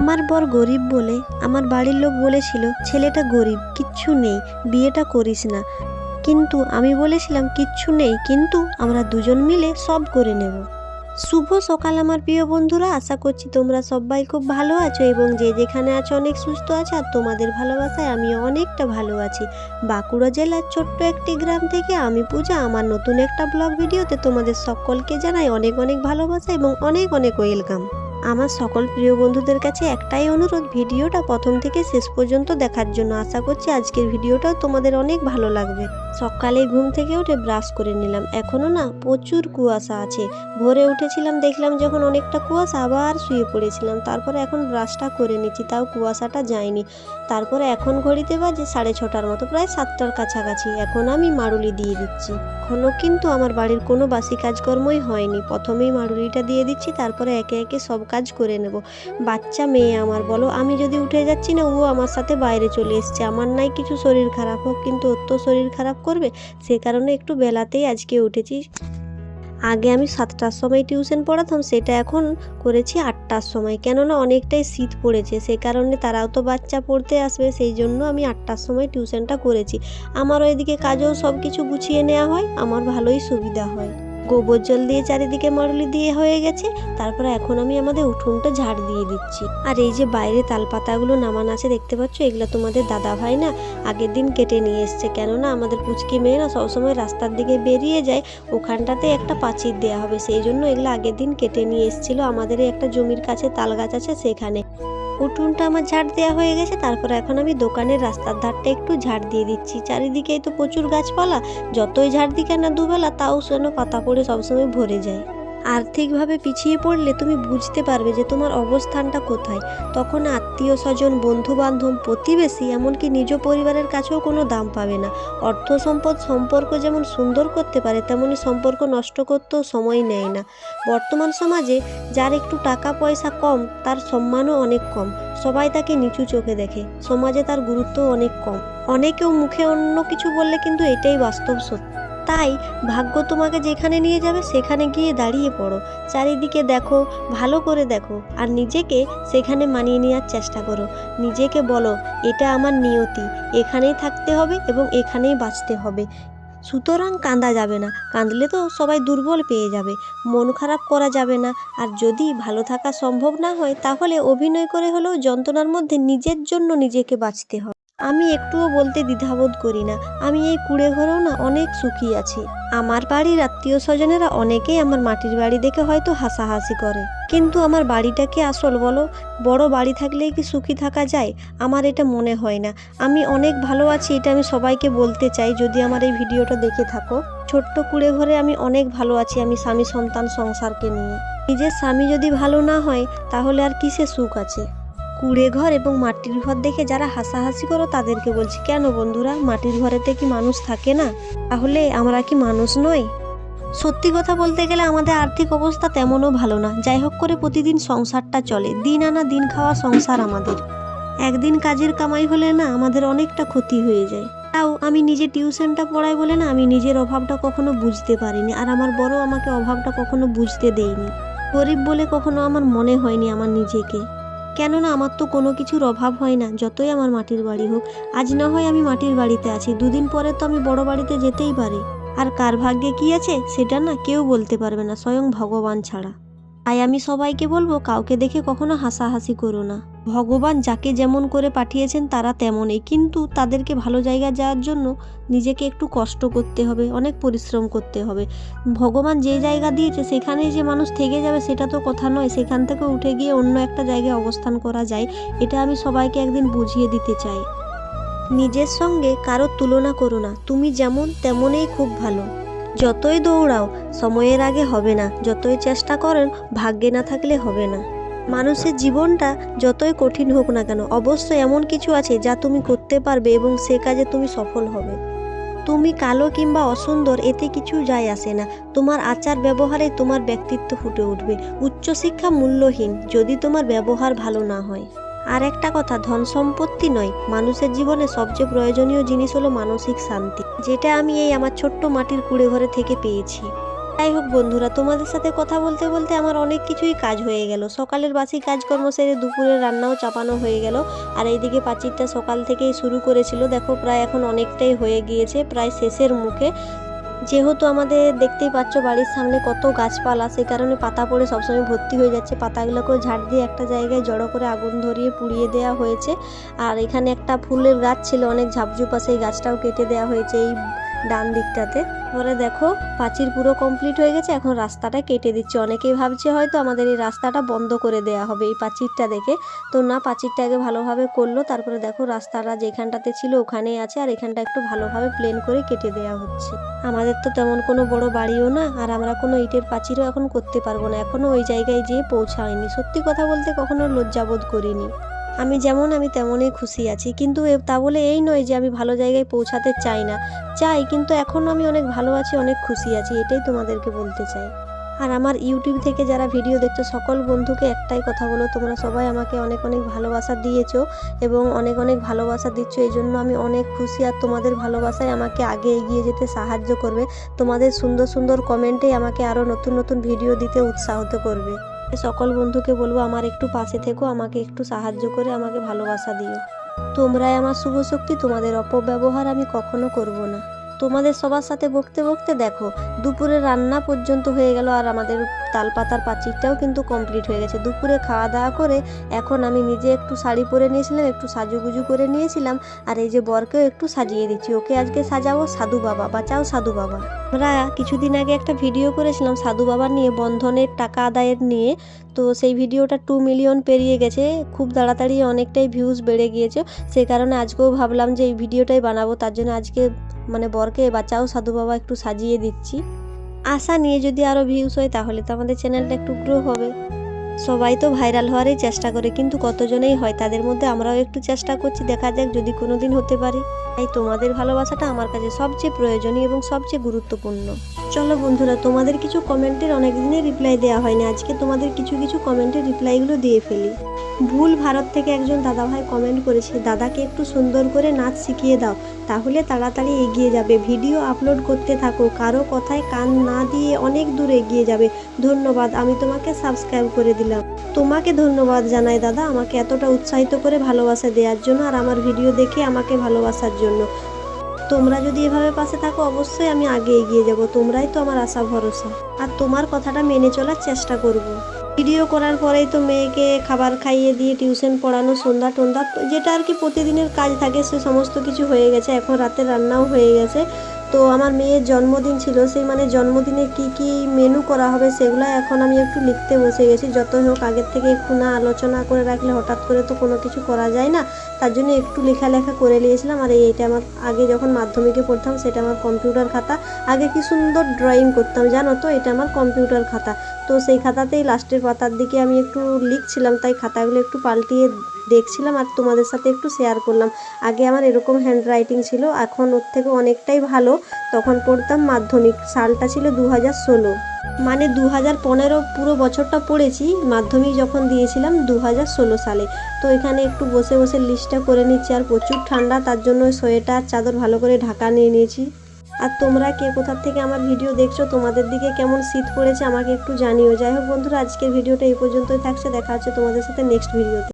আমার বর গরিব বলে, আমার বাড়ির লোক বলেছিল, ছেলেটা গরিব, কিচ্ছু নেই, বিয়েটা করিস না। কিন্তু আমি বলেছিলাম, কিচ্ছু নেই, কিন্তু আমরা দুজন মিলে সব করে নেব। শুভ সকাল, আমার প্রিয় বন্ধুরা। আশা করছি তোমরা সবাই খুব ভালো আছো এবং যে যেখানে আছো অনেক সুস্থ আছো আর তোমাদের ভালোবাসায় আমি অনেকটা ভালো আছি। বাঁকুড়া জেলার ছোট্ট একটি গ্রাম থেকে আমি পূজা। আমার নতুন একটা ব্লগ ভিডিওতে তোমাদের সকলকে জানাই অনেক অনেক ভালোবাসা এবং অনেক অনেক ওয়েলকাম। আমার সকল প্রিয় বন্ধুদের কাছে একটাই অনুরোধ, ভিডিওটা প্রথম থেকে শেষ পর্যন্ত দেখার জন্য আশা করছি আজকের ভিডিওটাও তোমাদের অনেক ভালো লাগবে। সকালে ঘুম থেকে উঠে ব্রাশ করে নিলাম। এখনও না প্রচুর কুয়াশা আছে। ভোরে উঠেছিলাম, দেখলাম যখন অনেকটা কুয়াশা আবার শুয়ে পড়েছিলাম। তারপরে এখন ব্রাশটা করে নিচ্ছি, তাও কুয়াশাটা যায়নি। তারপরে এখন ঘড়িতে বাজে সাড়ে ছটার মতো, প্রায় সাতটার কাছাকাছি। এখন আমি মাড়ুলি দিয়ে দিচ্ছি। এখনও কিন্তু আমার বাড়ির কোনো বাসি কাজকর্মই হয়নি। প্রথমেই মাড়ুলিটা দিয়ে দিচ্ছি, তারপরে একে একে সব কাজ করে নেব। বাচ্চা মেয়ে আমার, বলো, আমি যদি উঠে যাচ্ছি না, ও আমার সাথে বাইরে চলে এসছে। আমার নাই কিছু শরীর খারাপ হোক, কিন্তু ওর তো শরীর খারাপ করবে? সে কারণে একটু বেলাতেই আজকে উঠেছি। আগে আমি সাতটার সময় টিউশন পড়াতাম, সেটা এখন করেছি আটটার সময়। কেননা অনেকটাই শীত পড়েছে, সে কারণে তারাও তো বাচ্চা পড়তে আসবে, সেই জন্য আমি আটটার সময় টিউশনটা করেছি। আমারও এদিকে কাজেও সব কিছু গুছিয়ে নেওয়া হয়, আমার ভালোই সুবিধা হয়। গোবর জল দিয়ে চারিদিকে মারুলি দিয়ে হয়ে গেছে। তারপরে এখন আমি আমাদের উঠোনটা ঝাড় দিয়ে দিচ্ছি। আর এই যে বাইরে তালপাতাগুলো নামানো আছে, দেখতে পাচ্ছ? এগুলো তোমাদের দাদা ভাই না আগের দিন কেটে নিয়ে এসছে। কেননা আমাদের পুচকি মেয়ে না সবসময় রাস্তার দিকে বেরিয়ে যায়, ওখানটাতে একটা পাঁচির দেওয়া হবে। সেই জন্য এগুলো আগের দিন কেটে নিয়ে এসেছিল। আমাদের একটা জমির কাছে তাল গাছ আছে সেখানে। উঠোনটা আমার ঝাড় দেওয়া হয়ে গেছে, তারপর এখন আমি দোকানের রাস্তার ধারটা একটু ঝাড় দিয়ে দিচ্ছি। চারিদিকেই তো প্রচুর গাছপালা, যতই ঝাড় দিকে না দুবেলা, তাও যেন পাতা পড়ে সবসময় ভরে যায়। আর্থিকভাবে পিছিয়ে পড়লে তুমি বুঝতে পারবে যে তোমার অবস্থানটা কোথায়। তখন আত্মীয় স্বজন বন্ধু বান্ধব প্রতিবেশী, এমনকি নিজ পরিবারের কাছেও কোনো দাম পাবে না। অর্থ সম্পদ, সম্পর্ক যেমন সুন্দর করতে পারে, তেমনি সম্পর্ক নষ্ট করতেও সময় নেয় না। বর্তমান সমাজে যার একটু টাকা পয়সা কম, তার সম্মানও অনেক কম। সবাই তাকে নিচু চোখে দেখে। সমাজে তার গুরুত্বও অনেক কম। অনেকেও মুখে অন্য কিছু বললে কিন্তু এটাই বাস্তব সত্য। তাই ভাগ্য তোমাকে যেখানে নিয়ে যাবে সেখানে গিয়ে দাঁড়িয়ে পড়ো। চারিদিকে দেখো, ভালো করে দেখো, আর নিজেকে সেখানে মানিয়ে নেওয়ার চেষ্টা করো। নিজেকে বলো, এটা আমার নিয়তি, এখানেই থাকতে হবে এবং এখানেই বাঁচতে হবে। সুতরাং কাঁদা যাবে না, কাঁদলে তো সবাই দুর্বল পেয়ে যাবে, মন খারাপ করা যাবে না। আর যদি ভালো থাকা সম্ভব না হয়, তাহলে অভিনয় করে হলেও যন্ত্রণার মধ্যে নিজের জন্য নিজেকে বাঁচতে হবে। আমি একটুও বলতে দ্বিধাবোধ করি না। আমি এই কুড়ে ঘরেও না অনেক সুখী আছি। আমার বাড়ির আত্মীয় স্বজনেরা অনেকেই আমার মাটির বাড়ি দেখে হয়তো হাসাহাসি করে। কিন্তু আমার বাড়িটা কি আসল বলো, বড় বাড়ি থাকলেই কি সুখী থাকা যায়? আমার এটা মনে হয় না। আমি অনেক ভালো আছি, এটা আমি সবাইকে বলতে চাই, যদি আমার এই ভিডিওটা দেখে থাকো। ছোট্ট কুড়ে ঘরে আমি অনেক ভালো আছি, আমি স্বামী সন্তান সংসারকে নিয়ে। নিজের স্বামী যদি ভালো না হয়, তাহলে আর কিসে সুখ আছে? কুড়ে ঘর এবং মাটির ঘর দেখে যারা হাসাহাসি করো, তাদেরকে বলছি, কেন বন্ধুরা, মাটির ঘরেতে কি মানুষ থাকে না? তাহলে আমরা কি মানুষ নই? সত্যি কথা বলতে গেলে আমাদের আর্থিক অবস্থা তেমনও ভালো না। যাই হোক করে প্রতিদিন সংসারটা চলে। দিন আনা দিন খাওয়া সংসার আমাদের। একদিন কাজের কামাই হলে না আমাদের অনেকটা ক্ষতি হয়ে যায়। তাও আমি নিজে টিউশনটা পড়াই বলে না আমি নিজের অভাবটা কখনো বুঝতে পারিনি। আর আমার বড় আমাকে অভাবটা কখনো বুঝতে দেয়নি। গরিব বলে কখনো আমার মনে হয়নি আমার নিজেকে। কেননা আমার তো কোনো কিছুর অভাব হয় না, যতই আমার মাটির বাড়ি হোক। আজ না হয় আমি মাটির বাড়িতে আছি, দুদিন পরে তো আমি বড় বাড়িতে যেতেই পারি। আর কার ভাগ্যে কি আছে, সেটা না কেউ বলতে পারবে না, স্বয়ং ভগবান ছাড়া। তাই আমি সবাইকে বলব কাউকে দেখে কখনো হাসাহাসি করো না। ভগবান যাকে যেমন করে পাঠিয়েছেন তারা তেমনই, কিন্তু তাদেরকে ভালো জায়গা যাওয়ার জন্য নিজেকে একটু কষ্ট করতে হবে, অনেক পরিশ্রম করতে হবে। ভগবান যে জায়গা দিয়েছে সেখানেই যে মানুষ থেকে যাবে সেটা তো কথা নয়, সেখান থেকে উঠে গিয়ে অন্য একটা জায়গায় অবস্থান করা যায়, এটা আমি সবাইকে একদিন বুঝিয়ে দিতে চাই। নিজের সঙ্গে কারোর তুলনা করো না, তুমি যেমন তেমনই খুব ভালো। যতই দৌড়াও, সময়ের আগে হবে না। যতই চেষ্টা করেন, ভাগ্যে না থাকলে হবে না। মানুষের জীবনটা যতই কঠিন হোক না কেন, অবশ্যই এমন কিছু আছে যা তুমি করতে পারবে এবং সে কাজে তুমি সফল হবে। তুমি কালো কিংবা অসুন্দর, এতে কিছু যায় আসে না। তোমার আচার ব্যবহারে তোমার ব্যক্তিত্ব ফুটে উঠবে। উচ্চশিক্ষা মূল্যহীন, যদি তোমার ব্যবহার ভালো না হয়। আর একটা কথা ধন সম্পত্তি নয়। মানুষের জীবনে সবচেয়ে প্রয়োজনীয় জিনিস হলো মানসিক শান্তি। যেটা আমি এই আমার ছোট্ট মাটির কুড়ে ঘরে থেকে পেয়েছি। যাই হোক বন্ধুরা, তোমাদের সাথে কথা বলতে বলতে আমার অনেক কিছুই কাজ হয়ে গেল। সকালের বাসি কাজকর্ম সেরে দুপুরের রান্নাও চাপানো হয়ে গেল। আর এইদিকে পাঁচিরটা সকাল থেকেই শুরু করেছিল। দেখো, প্রায় এখন অনেকটাই হয়ে গিয়েছে, প্রায় শেষের মুখে। যেহেতু আমাদের দেখতেই পাচ্ছ বাড়ির সামনে কত গাছপালা, সেই কারণে পাতা পড়ে সবসময় ভর্তি হয়ে যাচ্ছে। পাতাগুলোকেও ঝাড় দিয়ে একটা জায়গায় জড়ো করে আগুন ধরিয়ে পুড়িয়ে দেওয়া হয়েছে। আর এখানে একটা ফুলের গাছ ছিল, অনেক ঝাপঝুপা, সেই গাছটাও কেটে দেওয়া হয়েছে এই ডান দিকটাতে। পরে দেখো পাঁচির পুরো কমপ্লিট হয়ে গেছে, এখন রাস্তাটা কেটে দিচ্ছে। অনেকেই ভাবছে হয়তো আমাদের এই রাস্তাটা বন্ধ করে দেওয়া হবে এই পাঁচিরটা দেখে। তো না পাঁচিরটা আগে ভালোভাবে করল, তারপরে দেখো রাস্তাটা যেখানটাতে ছিল ওখানেই আছে, আর এখানটা একটু ভালোভাবে প্লেন করে কেটে দেওয়া হচ্ছে। আমাদের তো তেমন কোনো বড় বাড়িও না, আর আমরা কোনো ইটের পাঁচিরও এখন করতে পারব না। এখনও ওই জায়গায় যেয়ে পৌঁছায়নি। সত্যি কথা বলতে কখনো লজ্জাবোধ করিনি। আমি যেমন আমি তেমনই খুশি আছি। কিন্তু তা বলে এই নয় যে আমি ভালো জায়গায় পৌঁছাতে চাই না। চাই, কিন্তু এখনও আমি অনেক ভালো আছি, অনেক খুশি আছি, এটাই তোমাদেরকে বলতে চাই। আর আমার ইউটিউব থেকে যারা ভিডিও দেখছ, সকল বন্ধুকে একটাই কথা বলো, তোমরা সবাই আমাকে অনেক অনেক ভালোবাসা দিয়েছ এবং অনেক অনেক ভালোবাসা দিচ্ছ। এই জন্য আমি অনেক খুশি আর তোমাদের ভালোবাসায় আমাকে আগে এগিয়ে যেতে সাহায্য করবে। তোমাদের সুন্দর সুন্দর কমেন্টেই আমাকে আরও নতুন নতুন ভিডিও দিতে উৎসাহিত করবে। সকল বন্ধুকে বলব, আমার একটু পাশে থেকো, আমাকে একটু সাহায্য করে, আমাকে ভালোবাসা দিও। তোমরাই আমার শুভ শক্তি তোমাদের অপব্যবহার আমি কখনো করব না। তোমাদের সবার সাথে বকতে বকতে দেখো, দুপুরে রান্না পর্যন্ত হয়ে গেল, আর আমাদের তালপাতার পাচিরটাও কিন্তু কমপ্লিট হয়ে গেছে। দুপুরে খাওয়া দাওয়া করে এখন আমি নিজে একটু শাড়ি পরে নিয়েছিলাম, একটু সাজুগুজু করে নিয়েছিলাম, আর এই যে বরকেও একটু সাজিয়ে দিচ্ছি। ওকে আজকে সাজাবো সাধু বাবা, বাঁচাও সাধু বাবা। আমরা কিছুদিন আগে একটা ভিডিও করেছিলাম সাধু বাবা নিয়ে, বন্ধনের টাকা আদায়ের নিয়ে। তো সেই ভিডিওটা টু মিলিয়ন পেরিয়ে গেছে, খুব তাড়াতাড়ি অনেকটাই ভিউজ বেড়ে গিয়েছে। সেই কারণে আজকেও ভাবলাম যে এই ভিডিওটাই বানাবো, তার জন্য আজকে মানে বরকে বাচ্চাও সাধু বাবা একটু সাজিয়ে দিচ্ছি। আশা নিয়ে যদি আরও ভিউজ হয়, তাহলে তো আমাদের চ্যানেলটা একটু গ্রো হবে। সবাই তো ভাইরাল হওয়ারই চেষ্টা করে, কিন্তু কতজনেই হয়, তাদের মধ্যে আমরাও একটু চেষ্টা করছি, দেখা যাক যদি কোনো দিন হতে পারি। তাই তোমাদের ভালোবাসাটা আমার কাছে সবচেয়ে প্রয়োজনীয় এবং সবচেয়ে গুরুত্বপূর্ণ। চলো বন্ধুরা, তোমাদের কিছু কমেন্টের অনেক দিনই রিপ্লাই দেওয়া হয়নি। আজকে তোমাদের কিছু কিছু কমেন্টের রিপ্লাইগুলো দিয়ে ফেলি। ভুল ভারত থেকে একজন দাদাভাই কমেন্ট করেছে, দাদাকে একটু সুন্দর করে নাচ শিখিয়ে দাও, তাহলে তাড়াতাড়ি এগিয়ে যাবে। ভিডিও আপলোড করতে থাকো, কারও কথায় কান না দিয়ে অনেক দূর এগিয়ে যাবে। ধন্যবাদ, আমি তোমাকে সাবস্ক্রাইব করে দিলাম। তোমাকে ধন্যবাদ জানাই, দাদা। আমাকে এতটা উৎসাহিত করে ভালোবাসা দেওয়ার জন্য আর আমার ভিডিও দেখে আমাকে ভালোবাসার জন্য। তোমরা যদি এভাবে পাশে থাকো, অবশ্যই আমি আগে এগিয়ে যাব। তোমরাই তো আমার আশা, ভরসা। আর তোমার কথাটা মেনে চলার চেষ্টা করব। ভিডিও করার পরেই তো মেয়েকে খাবার খাইয়ে দিয়ে টিউশন পড়ানো, সন্ধ্যা টন্ধা যেটা আর কি প্রতিদিনের কাজ থাকে, সে সমস্ত কিছু হয়ে গেছে। এখন রাতে রান্নাও হয়ে গেছে। তো আমার মেয়ের জন্মদিন ছিল, সেই মানে জন্মদিনে কি কি মেনু করা হবে সেগুলো এখন আমি একটু লিখতে বসে গেছি। যত হোক, আগের থেকে একটু না আলোচনা করে রাখলে হঠাৎ করে তো কোনো কিছু করা যায় না। তার জন্য একটু লেখালেখা করে নিয়েছিলাম আর এইটা আমার আগে যখন মাধ্যমিকে পড়তাম সেটা আমার কম্পিউটার খাতা। আগে কি সুন্দর ড্রয়িং করতাম, জানো তো? এটা আমার কম্পিউটার খাতা। তো সেই খাতাতেই লাস্টের পাতার দিকে আমি একটু লিখছিলাম, তাই খাতাগুলো একটু পাল্টিয়ে দেখছিলাম আর তোমাদের সাথে একটু শেয়ার করলাম। আগে আমার এরকম হ্যান্ড রাইটিং ছিল, এখন ওর থেকে অনেকটাই ভালো। তখন পড়তাম মাধ্যমিক, সালটা ছিল দু হাজার ষোলো। মানে দু হাজার পনেরো পুরো বছরটা পড়েছি, মাধ্যমিক যখন দিয়েছিলাম দু হাজার ষোলো সালে। তো এখানে একটু বসে বসে লিস্টটা করে নিচ্ছি, আর প্রচুর ঠান্ডা, তার জন্য সোয়েটার চাদর ভালো করে ঢাকা নিয়ে নিয়েছি। আর তোমরা কে কোথার থেকে আমার ভিডিও দেখছ, তোমাদের দিকে কেমন শীত পড়েছে আমাকে একটু জানিও। যাই হোক বন্ধুরা, আজকের ভিডিওটা এই পর্যন্তই থাকছে, দেখা হচ্ছে তোমাদের সাথে নেক্সট ভিডিওতে